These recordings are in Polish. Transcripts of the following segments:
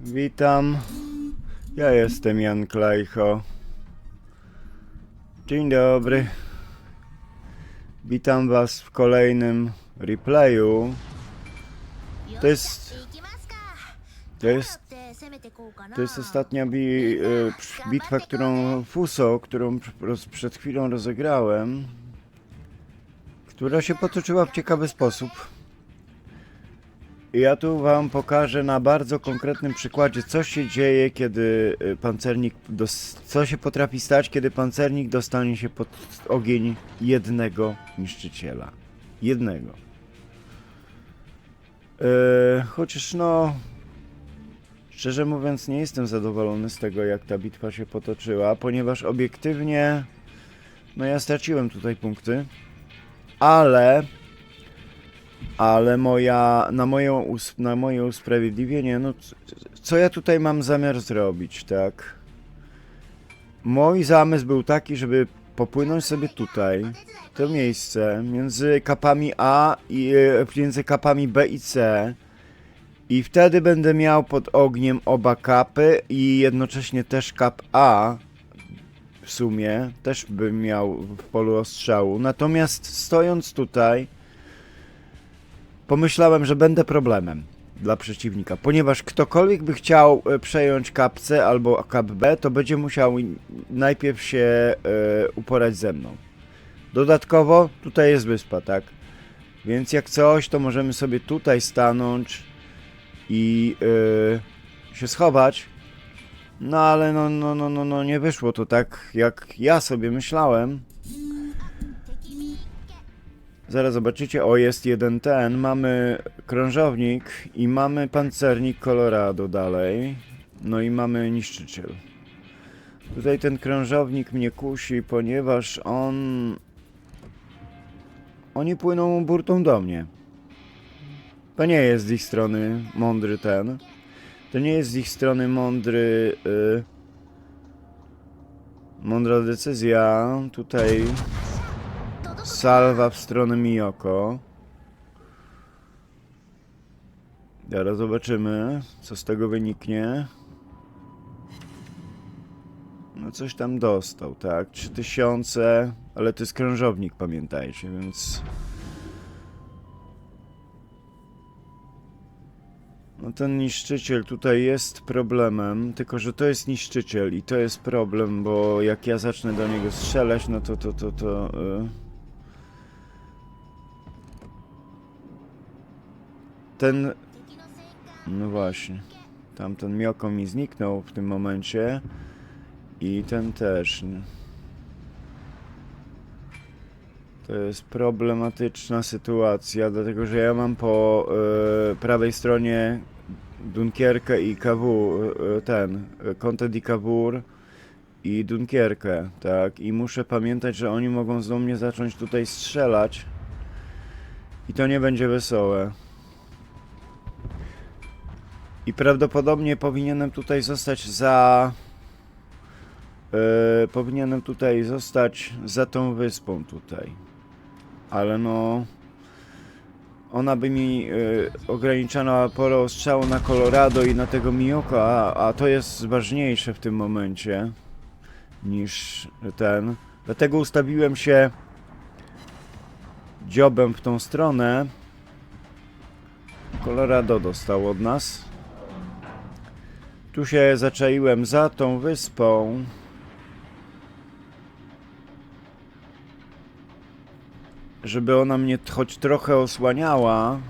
Witam. Ja jestem Jan Klejcho. Dzień dobry. Witam Was w kolejnym replayu. To jest. To jest, to jest ostatnia bi, e, bitwa, którą Fuso, którą przed chwilą rozegrałem, która się potoczyła w ciekawy sposób. Ja tu Wam pokażę na bardzo konkretnym przykładzie, co się dzieje, kiedy y, pancernik, co się potrafi stać, kiedy pancernik dostanie się pod ogień jednego niszczyciela. Jednego. E, chociaż no, szczerze mówiąc, nie jestem zadowolony z tego, jak ta bitwa się potoczyła, ponieważ obiektywnie, no ja straciłem tutaj punkty, ale ale moja, na, moją, na moje usprawiedliwienie, no co ja tutaj mam zamiar zrobić, tak? Mój zamysł był taki, żeby popłynąć sobie tutaj, to miejsce, między kapami A i e, między kapami B i C i wtedy będę miał pod ogniem oba kapy i jednocześnie też kap A w sumie też bym miał w polu ostrzału. Natomiast stojąc tutaj pomyślałem, że będę problemem dla przeciwnika, ponieważ ktokolwiek by chciał e, przejąć kap C albo kap B, to będzie musiał najpierw się e, uporać ze mną. Dodatkowo tutaj jest wyspa, tak? Więc jak coś, to możemy sobie tutaj stanąć i e, się schować. No ale no, no, no, no, no nie wyszło to tak, jak ja sobie myślałem. Zaraz zobaczycie, o jest jeden ten, mamy krążownik i mamy pancernik Colorado dalej, no i mamy niszczyciel. Tutaj ten krążownik mnie kusi, ponieważ on... Oni płyną burtą do mnie. To nie jest z ich strony mądry ten. To nie jest z ich strony mądry... Y... Mądra decyzja. Tutaj salwa w stronę Miyoko. Zaraz zobaczymy, co z tego wyniknie. No coś tam dostał, tak? 3000, ale to jest krążownik, pamiętajcie, więc... No ten niszczyciel tutaj jest problemem, tylko że to jest niszczyciel i to jest problem, bo jak ja zacznę do niego strzelać, no to to to to... y, Ten... No właśnie. Tamten Mioko mi zniknął w tym momencie. I ten też. To jest problematyczna sytuacja, dlatego że ja mam po e, prawej stronie Dunkierkę i Kawur, e, ten, e, Content i Kawur i Dunkierkę, tak? I muszę pamiętać, że oni mogą do mnie zacząć tutaj strzelać. I to nie będzie wesołe. I prawdopodobnie powinienem tutaj zostać za. Yy, powinienem tutaj zostać za tą wyspą tutaj. Ale no. Ona by mi yy, ograniczała pole ostrzału na Colorado i na tego Miyoko, a, a to jest ważniejsze w tym momencie niż ten. Dlatego ustawiłem się dziobem w tą stronę. Colorado dostał od nas. Tu się zaczaiłem za tą wyspą. Żeby ona mnie choć trochę osłaniała.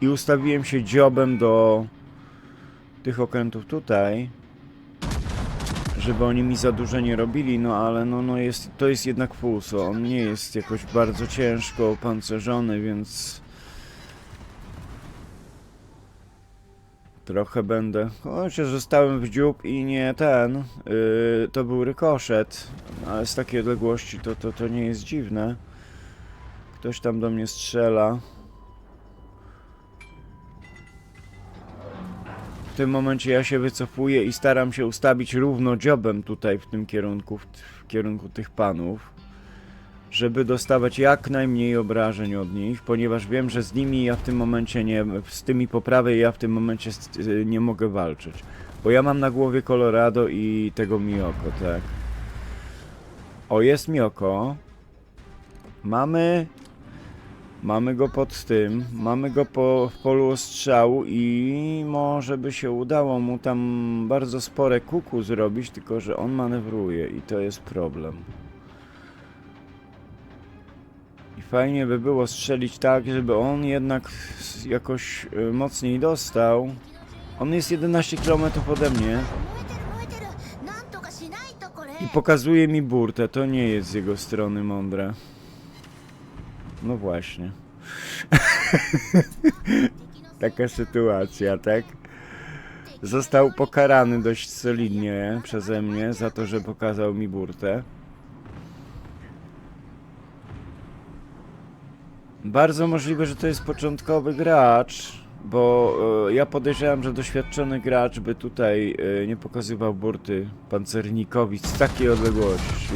I ustawiłem się dziobem do tych okrętów tutaj. Żeby oni mi za dużo nie robili, no ale no, no jest, to jest jednak Fuso. On nie jest jakoś bardzo ciężko opancerzony, więc... Trochę będę. Chociaż zostałem w dziób i nie ten. Yy, to był rykoszet. Ale z takiej odległości to, to, to nie jest dziwne. Ktoś tam do mnie strzela. W tym momencie ja się wycofuję i staram się ustawić równo dziobem tutaj w tym kierunku, w, w kierunku tych panów. Żeby dostawać jak najmniej obrażeń od nich, ponieważ wiem, że z nimi ja w tym momencie nie, z tymi po ja w tym momencie nie mogę walczyć. Bo ja mam na głowie Colorado i tego Mioko, tak. O, jest Mioko. Mamy... Mamy go pod tym, mamy go po, w polu ostrzału i może by się udało mu tam bardzo spore kuku zrobić, tylko że on manewruje i to jest problem. Fajnie by było strzelić tak, żeby on jednak jakoś y, mocniej dostał. On jest 11 km ode mnie. I pokazuje mi burtę. To nie jest z jego strony mądre. No właśnie. Taka sytuacja, tak? Został pokarany dość solidnie przeze mnie za to, że pokazał mi burtę. Bardzo możliwe, że to jest początkowy gracz, bo e, ja podejrzewam, że doświadczony gracz by tutaj e, nie pokazywał burty pancernikowi z takiej odległości.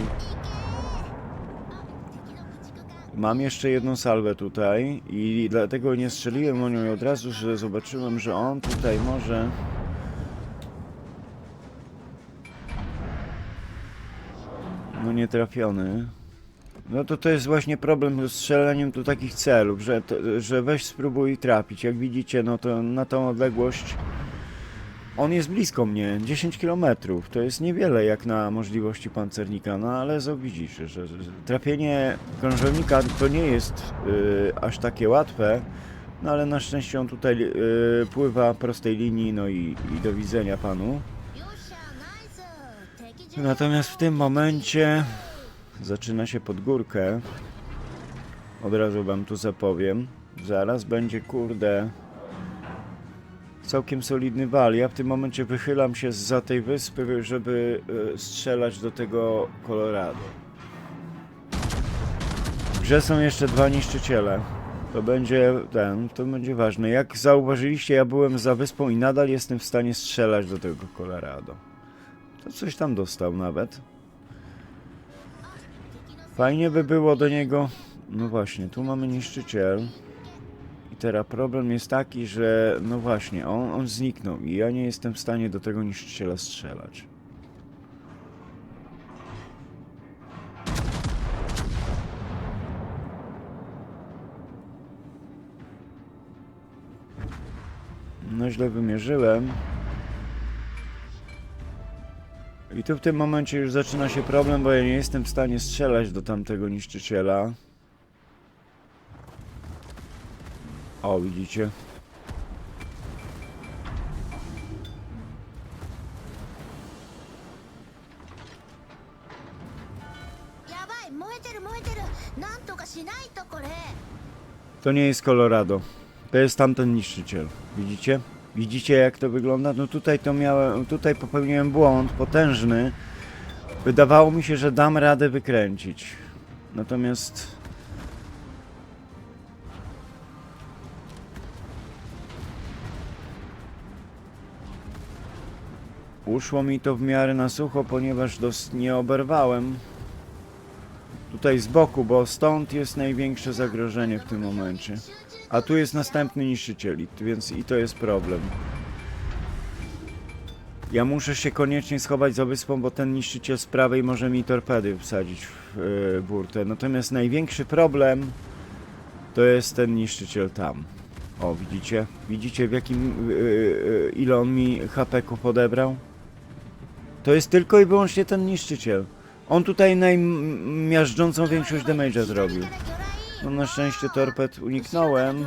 Mam jeszcze jedną salwę tutaj i dlatego nie strzeliłem o nią od razu, że zobaczyłem, że on tutaj może... No nie trafiony. No to to jest właśnie problem ze strzelaniem tu takich celów, że, to, że weź spróbuj trafić. Jak widzicie, no to na tą odległość on jest blisko mnie, 10 km. To jest niewiele jak na możliwości pancernika, no ale co widzisz, że trafienie krążownika to nie jest y, aż takie łatwe, no ale na szczęście on tutaj y, pływa prostej linii, no i, i do widzenia panu. Natomiast w tym momencie zaczyna się pod górkę. Od razu wam tu zapowiem. Zaraz będzie, kurde, całkiem solidny wal. Ja w tym momencie wychylam się za tej wyspy, żeby e, strzelać do tego Colorado. Grze są jeszcze dwa niszczyciele. To będzie ten, to będzie ważne. Jak zauważyliście, ja byłem za wyspą i nadal jestem w stanie strzelać do tego Colorado. To coś tam dostał nawet. Fajnie by było do niego. No właśnie, tu mamy niszczyciel. I teraz problem jest taki, że no właśnie, on, on zniknął i ja nie jestem w stanie do tego niszczyciela strzelać. No źle wymierzyłem. I tu w tym momencie już zaczyna się problem, bo ja nie jestem w stanie strzelać do tamtego niszczyciela. O, widzicie? To nie jest Colorado. To jest tamten niszczyciel. Widzicie? Widzicie jak to wygląda? No tutaj to miałem, tutaj popełniłem błąd potężny. Wydawało mi się, że dam radę wykręcić. Natomiast... Uszło mi to w miarę na sucho, ponieważ dos- nie oberwałem tutaj z boku, bo stąd jest największe zagrożenie w tym momencie. A tu jest następny niszczyciel, więc i to jest problem. Ja muszę się koniecznie schować za wyspą, bo ten niszczyciel z prawej może mi torpedy wsadzić w yy, burtę. Natomiast największy problem to jest ten niszczyciel tam. O, widzicie? Widzicie w jakim, yy, yy, ile on mi HP-ków odebrał? To jest tylko i wyłącznie ten niszczyciel. On tutaj najmiażdżącą większość damage'a zrobił. No na szczęście torped uniknąłem.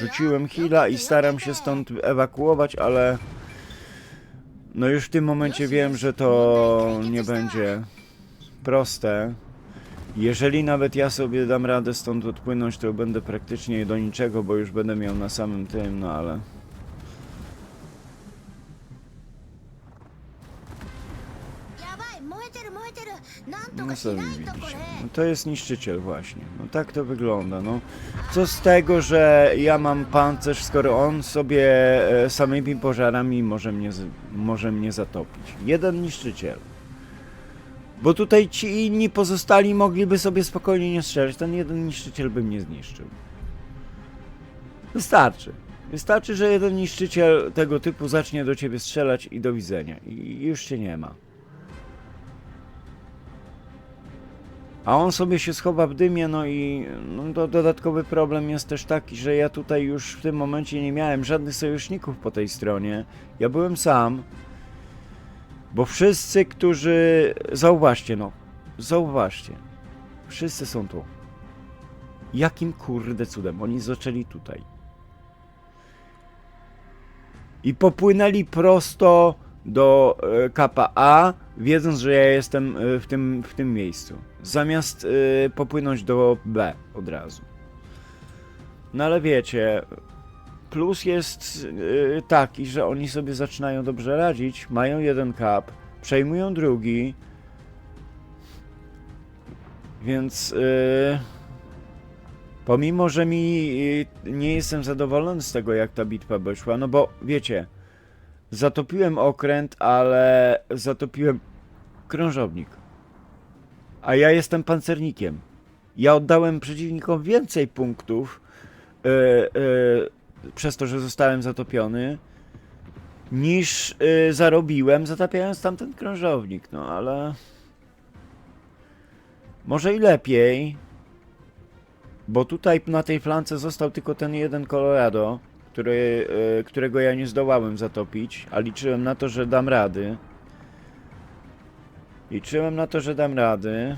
Rzuciłem heala i staram się stąd ewakuować, ale... No już w tym momencie wiem, że to nie będzie proste. Jeżeli nawet ja sobie dam radę stąd odpłynąć, to będę praktycznie do niczego, bo już będę miał na samym tym, no ale... No sami widzicie. No to jest niszczyciel właśnie. No tak to wygląda. No. Co z tego, że ja mam pancerz, skoro on sobie e, samymi pożarami może mnie, może mnie zatopić. Jeden niszczyciel. Bo tutaj ci inni pozostali mogliby sobie spokojnie nie strzelać. Ten jeden niszczyciel by mnie zniszczył. Wystarczy. Wystarczy, że jeden niszczyciel tego typu zacznie do ciebie strzelać i do widzenia. I już cię nie ma. A on sobie się schowa w dymie, no i no, do, dodatkowy problem jest też taki, że ja tutaj już w tym momencie nie miałem żadnych sojuszników po tej stronie. Ja byłem sam. Bo wszyscy, którzy. Zauważcie, no. Zauważcie. Wszyscy są tu. Jakim kurde cudem oni zaczęli tutaj? I popłynęli prosto do e, kapa A, wiedząc, że ja jestem e, w tym, w tym miejscu. Zamiast e, popłynąć do B od razu. No ale wiecie, plus jest e, taki, że oni sobie zaczynają dobrze radzić, mają jeden kap, przejmują drugi, więc e, pomimo, że mi e, nie jestem zadowolony z tego, jak ta bitwa wyszła, no bo wiecie, zatopiłem okręt, ale zatopiłem krążownik. A ja jestem pancernikiem. Ja oddałem przeciwnikom więcej punktów e, e, przez to, że zostałem zatopiony, niż e, zarobiłem zatapiając tamten krążownik. No ale. Może i lepiej. Bo tutaj na tej flance został tylko ten jeden Colorado, który, e, którego ja nie zdołałem zatopić, a liczyłem na to, że dam rady. Liczyłem na to, że dam rady.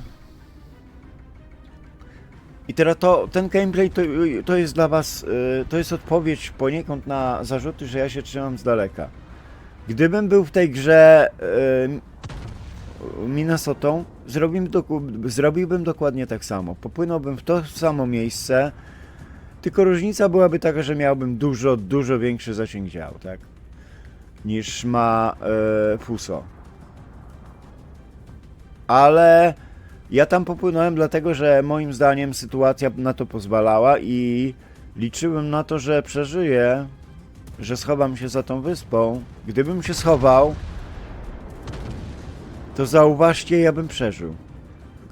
I teraz to, ten gameplay to, to jest dla was, y, to jest odpowiedź poniekąd na zarzuty, że ja się trzymam z daleka. Gdybym był w tej grze y, Minnesotą, zrobiłbym, zrobiłbym dokładnie tak samo. Popłynąłbym w to samo miejsce, tylko różnica byłaby taka, że miałbym dużo, dużo większy zasięg dział, tak? Niż ma y, Fuso. Ale ja tam popłynąłem dlatego, że moim zdaniem sytuacja na to pozwalała i liczyłem na to, że przeżyję, że schowam się za tą wyspą. Gdybym się schował, to zauważcie, ja bym przeżył.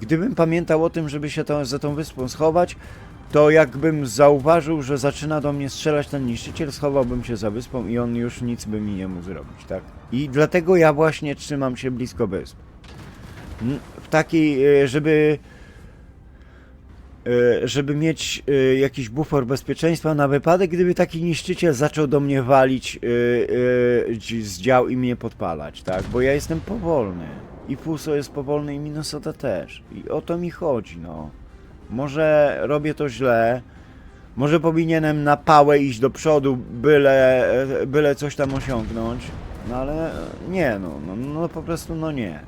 Gdybym pamiętał o tym, żeby się za tą wyspą schować, to jakbym zauważył, że zaczyna do mnie strzelać ten niszczyciel, schowałbym się za wyspą i on już nic by mi nie mógł zrobić, tak? I dlatego ja właśnie trzymam się blisko wysp. W takiej, żeby e, żeby mieć e, jakiś bufor bezpieczeństwa na wypadek, gdyby taki niszczyciel zaczął do mnie walić e, z dział i mnie podpalać, tak? Bo ja jestem powolny. I Fuso jest powolny i Minnesota też. I o to mi chodzi, no. Może robię to źle, może powinienem na pałę iść do przodu, byle, byle coś tam osiągnąć. No ale nie, no, no, no po prostu no nie.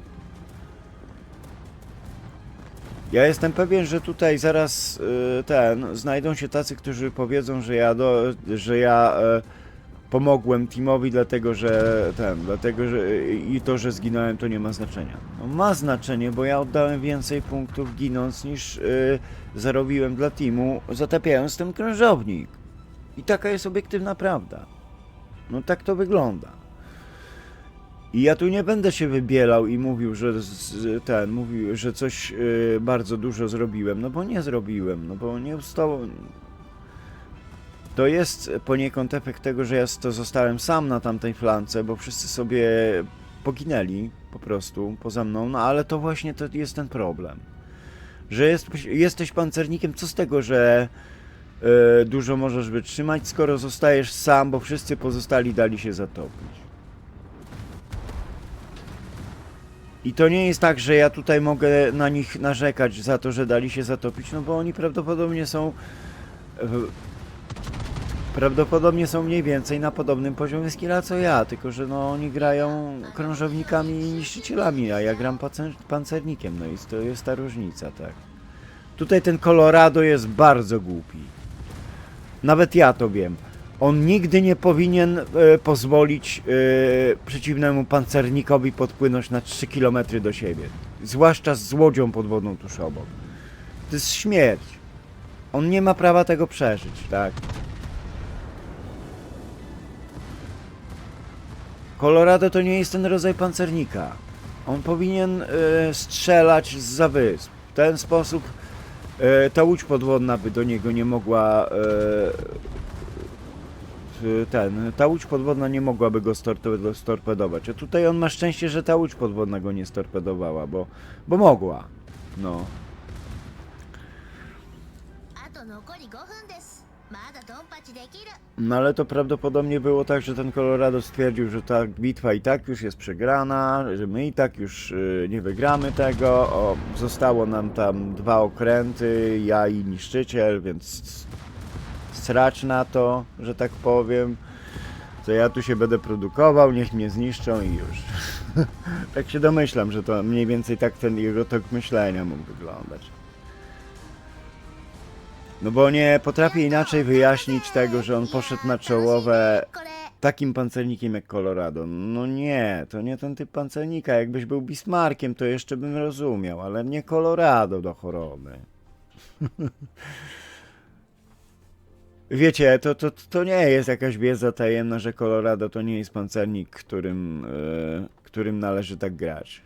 Ja jestem pewien, że tutaj zaraz y, ten znajdą się tacy, którzy powiedzą, że ja do, że ja e, pomogłem teamowi dlatego, że ten, dlatego, że i to, że zginąłem to nie ma znaczenia. No, ma znaczenie, bo ja oddałem więcej punktów ginąc niż y, zarobiłem dla teamu, zatapiając ten krążownik. I taka jest obiektywna prawda. No tak to wygląda. I ja tu nie będę się wybielał i mówił, że ten, mówił, że coś y, bardzo dużo zrobiłem, no bo nie zrobiłem, no bo nie ustało. To jest poniekąd efekt tego, że ja to zostałem sam na tamtej flance, bo wszyscy sobie poginęli po prostu poza mną, no ale to właśnie to jest ten problem. Że jest, jesteś pancernikiem, co z tego, że y, dużo możesz wytrzymać, skoro zostajesz sam, bo wszyscy pozostali dali się zatopić. I to nie jest tak, że ja tutaj mogę na nich narzekać za to, że dali się zatopić, no bo oni prawdopodobnie są. w- Prawdopodobnie są mniej więcej na podobnym poziomie skilla co ja, tylko że no oni grają krążownikami i niszczycielami, a ja gram pancernikiem, no i to jest ta różnica, tak. Tutaj ten Colorado jest bardzo głupi. Nawet ja to wiem. On nigdy nie powinien e, pozwolić e, przeciwnemu pancernikowi podpłynąć na 3 km do siebie. Zwłaszcza z łodzią podwodną tuż obok. To jest śmierć. On nie ma prawa tego przeżyć, tak? Colorado to nie jest ten rodzaj pancernika. On powinien e, strzelać z wysp. W ten sposób ta łódź podwodna by do niego nie mogła. Y, ten, ta łódź podwodna nie mogłaby go storpedować. A tutaj on ma szczęście, że ta łódź podwodna go nie storpedowała, bo, bo mogła. No. No ale to prawdopodobnie było tak, że ten Colorado stwierdził, że ta bitwa i tak już jest przegrana, że my i tak już y, nie wygramy tego. O, zostało nam tam dwa okręty, ja i niszczyciel, więc stracz na to, że tak powiem. To ja tu się będę produkował, niech mnie zniszczą i już. tak się domyślam, że to mniej więcej tak ten jego tok myślenia mógł wyglądać. No bo nie potrafię inaczej wyjaśnić tego, że on poszedł na czołowe takim pancernikiem jak Colorado. No nie, to nie ten typ pancernika. Jakbyś był Bismarckiem, to jeszcze bym rozumiał, ale nie Colorado do choroby. Wiecie, to, to, to nie jest jakaś wiedza tajemna, że Colorado to nie jest pancernik, którym, e, którym należy tak grać.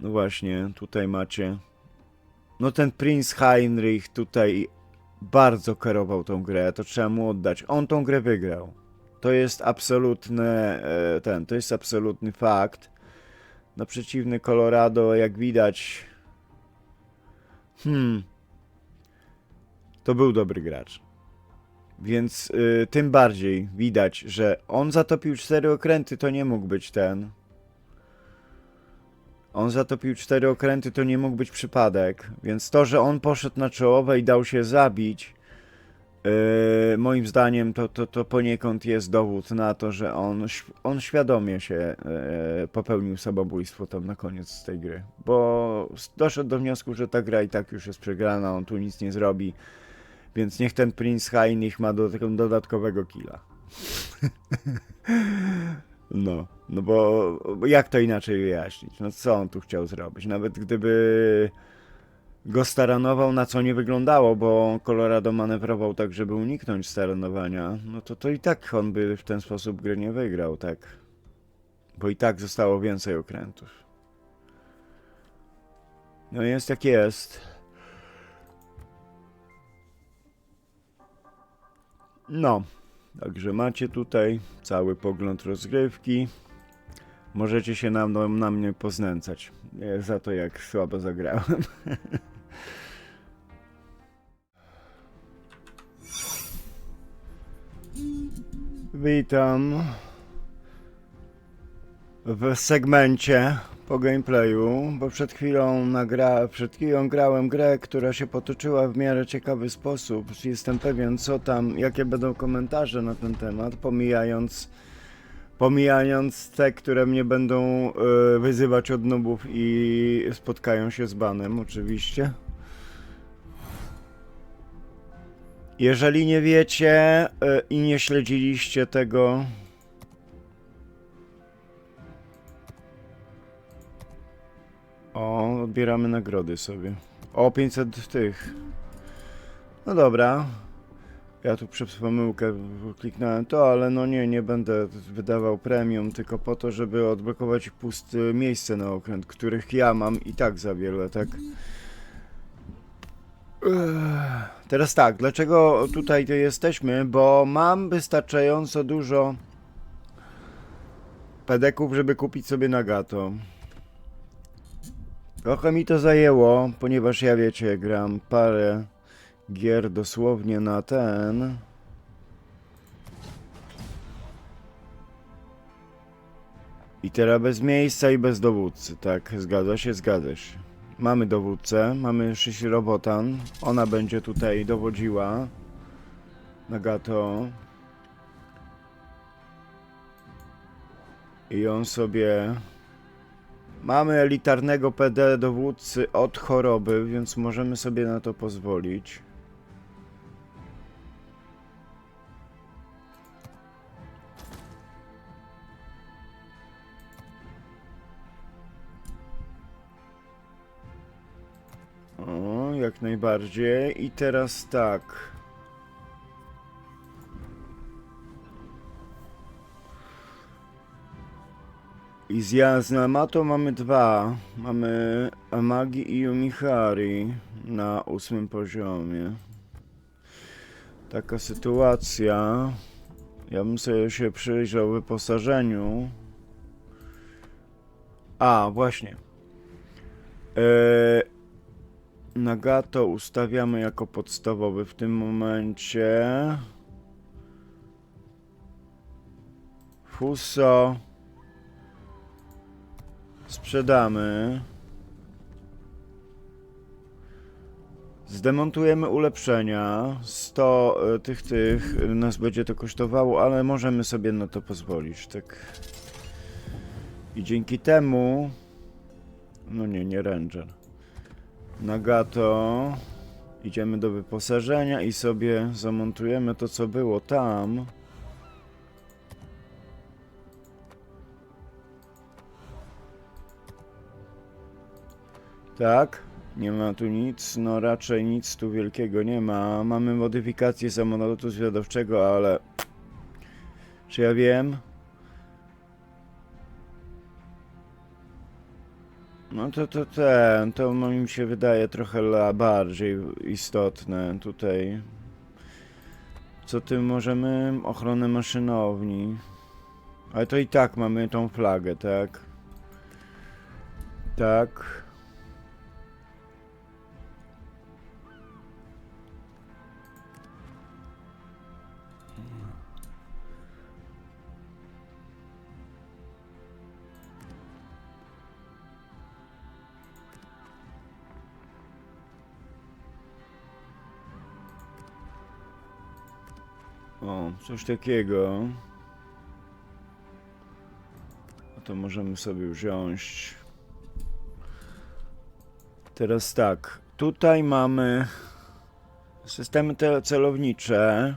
No właśnie, tutaj macie. No ten Prinz Heinrich tutaj bardzo kierował tą grę, to trzeba mu oddać. On tą grę wygrał. To jest absolutny e, ten, to jest absolutny fakt. No przeciwny Colorado, jak widać. Hmm. To był dobry gracz. Więc y, tym bardziej widać, że on zatopił cztery okręty, to nie mógł być ten. On zatopił cztery okręty, to nie mógł być przypadek. Więc to, że on poszedł na czołowe i dał się zabić, yy, moim zdaniem to, to, to poniekąd jest dowód na to, że on, on świadomie się yy, popełnił samobójstwo tam na koniec tej gry. Bo doszedł do wniosku, że ta gra i tak już jest przegrana, on tu nic nie zrobi. Więc niech ten Prince Heinrich ma do dodatkowego killa. No, no bo bo jak to inaczej wyjaśnić? No co on tu chciał zrobić? Nawet gdyby go staranował, na co nie wyglądało, bo Colorado manewrował tak, żeby uniknąć staranowania, no to to i tak on by w ten sposób gry nie wygrał, tak? Bo i tak zostało więcej okrętów. No jest jak jest. No, Także macie tutaj cały pogląd rozgrywki. Możecie się na, na mnie poznęcać za to, jak słabo zagrałem. Witam w segmencie po gameplayu, bo przed chwilą nagra, przed chwilą grałem grę, która się potoczyła w miarę ciekawy sposób. Jestem pewien, co tam, jakie będą komentarze na ten temat, pomijając pomijając te, które mnie będą e, wyzywać od nubów i spotkają się z banem, oczywiście. Jeżeli nie wiecie e, i nie śledziliście tego, Odbieramy nagrody sobie. O, 500 tych. No dobra. Ja tu przez pomyłkę kliknąłem to, ale no nie, nie będę wydawał premium, tylko po to, żeby odblokować puste miejsce na okręt, których ja mam i tak za wiele, tak? Teraz tak, dlaczego tutaj jesteśmy? Bo mam wystarczająco dużo pedeków, żeby kupić sobie Nagato. Trochę mi to zajęło, ponieważ ja wiecie, gram parę gier dosłownie na ten. I teraz bez miejsca i bez dowódcy, tak, zgadza się, zgadza się. Mamy dowódcę, mamy Szysi Robotan, ona będzie tutaj dowodziła. Nagato. I on sobie Mamy elitarnego PD dowódcy od choroby, więc możemy sobie na to pozwolić. O, jak najbardziej. I teraz tak. I z, Yamato mamy dwa. Mamy Amagi i Yumihari na ósmym poziomie. Taka sytuacja. Ja bym sobie się przyjrzał wyposażeniu. A, właśnie. Eee, Nagato ustawiamy jako podstawowy w tym momencie. Fuso. Sprzedamy. Zdemontujemy ulepszenia. 100 e, tych, tych nas będzie to kosztowało, ale możemy sobie na to pozwolić, tak. I dzięki temu. No nie, nie Ranger. Nagato. Idziemy do wyposażenia i sobie zamontujemy to, co było tam. Tak, nie ma tu nic, no raczej nic tu wielkiego nie ma. Mamy modyfikację samolotu zwiadowczego, ale... Czy ja wiem? No to to ten, to mi się wydaje trochę bardziej istotne tutaj. Co tym możemy? Ochronę maszynowni. Ale to i tak mamy tą flagę, tak? Tak. O, coś takiego. To możemy sobie wziąć. Teraz tak. Tutaj mamy systemy te- celownicze.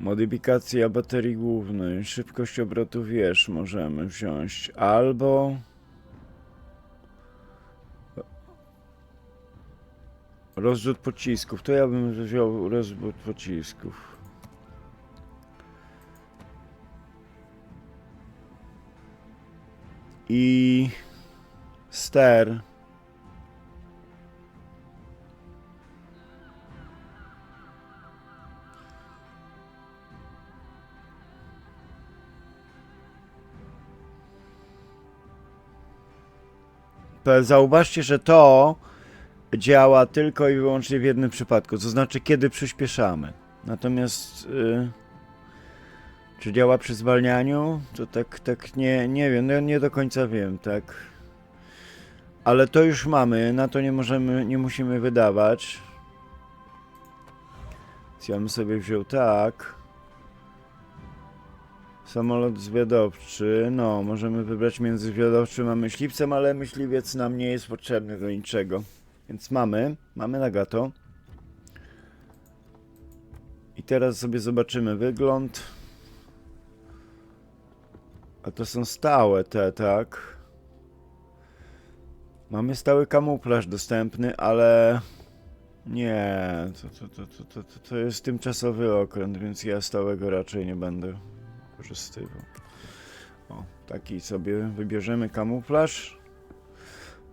Modyfikacja baterii głównej, szybkość obrotu wież możemy wziąć, albo rozrzut pocisków. To ja bym wziął rozrzut pocisków. I ster. Zauważcie, że to działa tylko i wyłącznie w jednym przypadku, to znaczy kiedy przyspieszamy. Natomiast y, czy działa przy zwalnianiu? To tak, tak nie, nie wiem, no nie do końca wiem, tak. Ale to już mamy, na to nie możemy, nie musimy wydawać. Więc ja bym sobie wziął tak. Samolot zwiadowczy, no, możemy wybrać między zwiadowczym a myśliwcem, ale myśliwiec nam nie jest potrzebny do niczego. Więc mamy, mamy Nagato. I teraz sobie zobaczymy wygląd. A to są stałe te, tak? Mamy stały kamuflaż dostępny, ale... Nie, to, to, to, to, to, to, to jest tymczasowy okręt, więc ja stałego raczej nie będę korzystywał. O, taki sobie wybierzemy kamuflaż.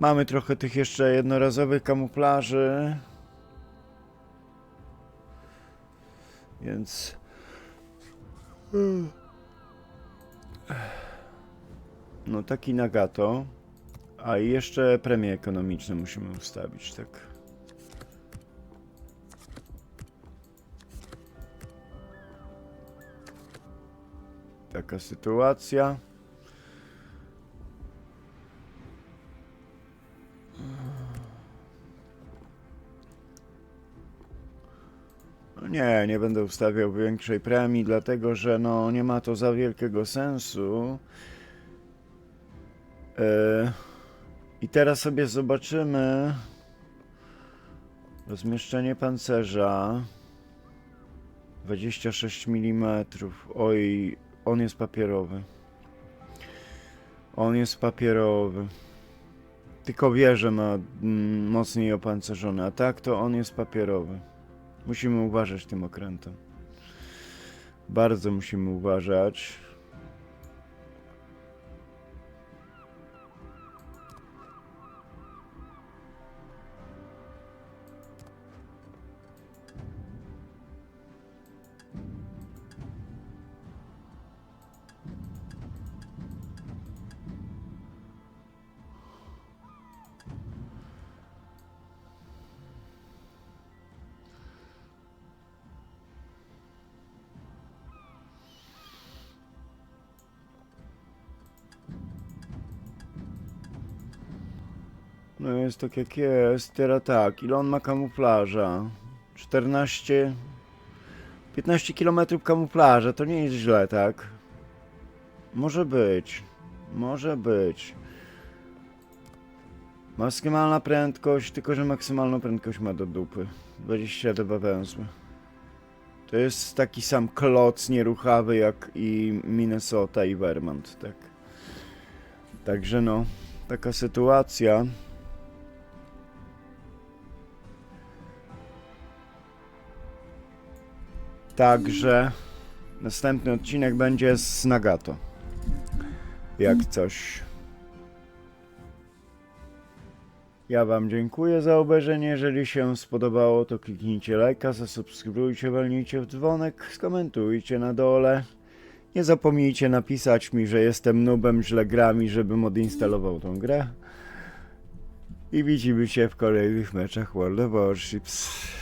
Mamy trochę tych jeszcze jednorazowych kamuflaży. Więc. No taki Nagato. A jeszcze premie ekonomiczne musimy ustawić, tak. Taka sytuacja. Nie, nie będę ustawiał większej premii, dlatego że no nie ma to za wielkiego sensu. E, I teraz sobie zobaczymy rozmieszczenie pancerza. 26 mm. Oj, on jest papierowy. On jest papierowy. Tylko wieże ma mm, mocniej opancerzone, a tak to on jest papierowy. Musimy uważać tym okrętem. Bardzo musimy uważać. No jest tak jak jest. Teraz tak, ile on ma kamuflaża? 14... 15 km kamuflaża, to nie jest źle, tak? Może być. Może być. Maksymalna prędkość, tylko że maksymalną prędkość ma do dupy. 22 węzły. To jest taki sam kloc nieruchawy jak i Minnesota i Vermont, tak. Także no, taka sytuacja. Także następny odcinek będzie z Nagato. Jak coś. Ja Wam dziękuję za obejrzenie. Jeżeli się spodobało, to kliknijcie lajka, zasubskrybujcie, walnijcie w dzwonek, skomentujcie na dole. Nie zapomnijcie napisać mi, że jestem nubem, źle gram i żebym odinstalował tą grę. I widzimy się w kolejnych meczach World of Warships.